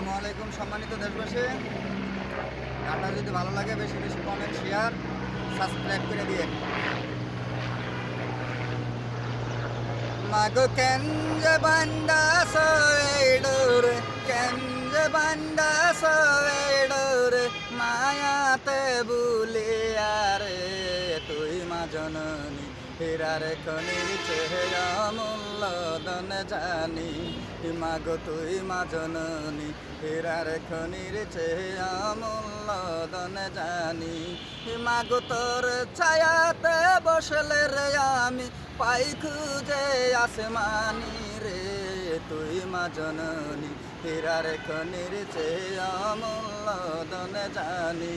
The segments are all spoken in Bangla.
আসসালামু আলাইকুম সম্মানিত দেশবাসী। গানটা যদি ভালো লাগে, বেশি বেশি কমেন্ট শেয়ার সাবস্ক্রাইব করে দিয়ে মাগো কেঞ্জ বান্ডা সয়েডোর কেঞ্জ বান্ডা সয়েডোর মায়াতে বুলিয়া আরে তুই মা জননী। হীরার খনির চেহেরা মূল্য দন জানি, মাগো তুই মা জননী। হীরার খনির চেহেরা মূল্য দন জানি, মাগো তোর ছায়াতে বসলে রে আমি, পাই খুঁজে আসমানি রে। তুই মা জননী, হীরার খনির চেয়ে অমূল্য দন জানি।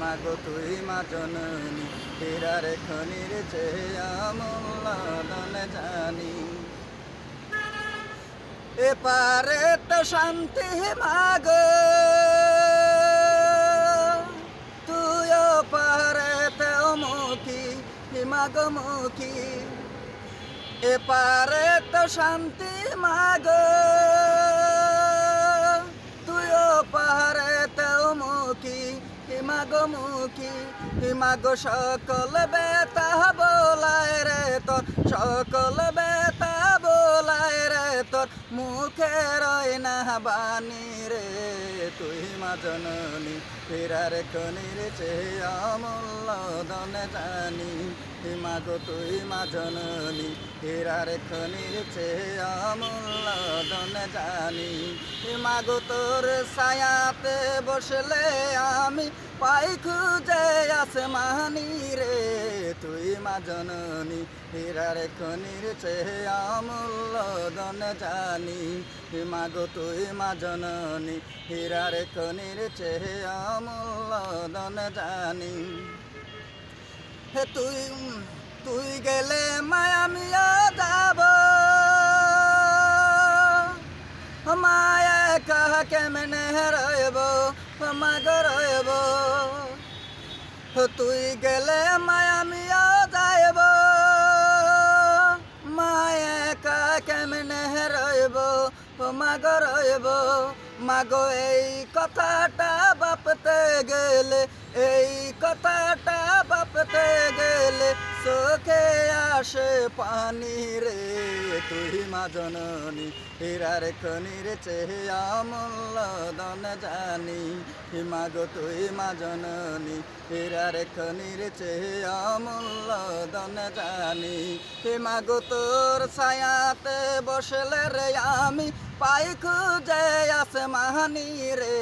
মাগো তুই মা জননী, হীরার খনির চেয়ে অমূল্য দন জানি। এপারে তো শান্তি মাগো, তুইও পারে তো মুখী, মাগো মুখী। এপারে তো শান্তি মাগো। তুইও পাহাড়ে তেও মুখী হিমাগো মুখী হিমাগো সকল বেতা বোলায় রে তোর, সকল বেতা বোলায় রে তোর, মুখে রয় না বাণী রে। তুই মা জননী ফেরার খনির চেয়ে অমূল্য দন জানি হিমাগো তুই মা জননী হীরার চেয়ে অমূল্য দন জানি। হিমাগো তোর ছায়াতে বসলে আমি পাই খুঁজে আসমানি রে। তুই মা জননী হীরার খনির চেয়ে অমূল্য দন জানি। হিমাগো তুই মা জননী হীরার খনির চেয়ে অমূল্য দন জানি। তুই তুই গেলে মায়ামিয়া যাব। মায়া কাহ কেমনে রইব মাগ রইব। তুই গেলে মায়ামিয়া যাইব। মায়া কা কেমনে রইব মাগ রইব। মাগো এই কথাটা বাপতে গেলে, এই কথাটা বাপতে গেলে চোখে আসে পানি রে, তুই মা জননী, হীরার খনির চেয়ে অমূল্য দন জানি হিমাগো তুই মা জননী, হীরার খনির চেয়ে অমূল্য দন জানি হিমাগো তোর ছায়াতে বসলে রে আমি পাই খুঁজে মাহানি রে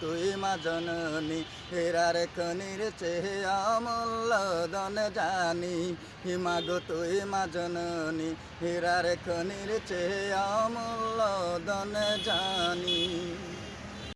তুই মা জননী হেরার খনির চেয়ে অমূল্য দন জানি হিমাগো তুই মা জননী হেরার খনির চেয়ে অমূল্য দন জানি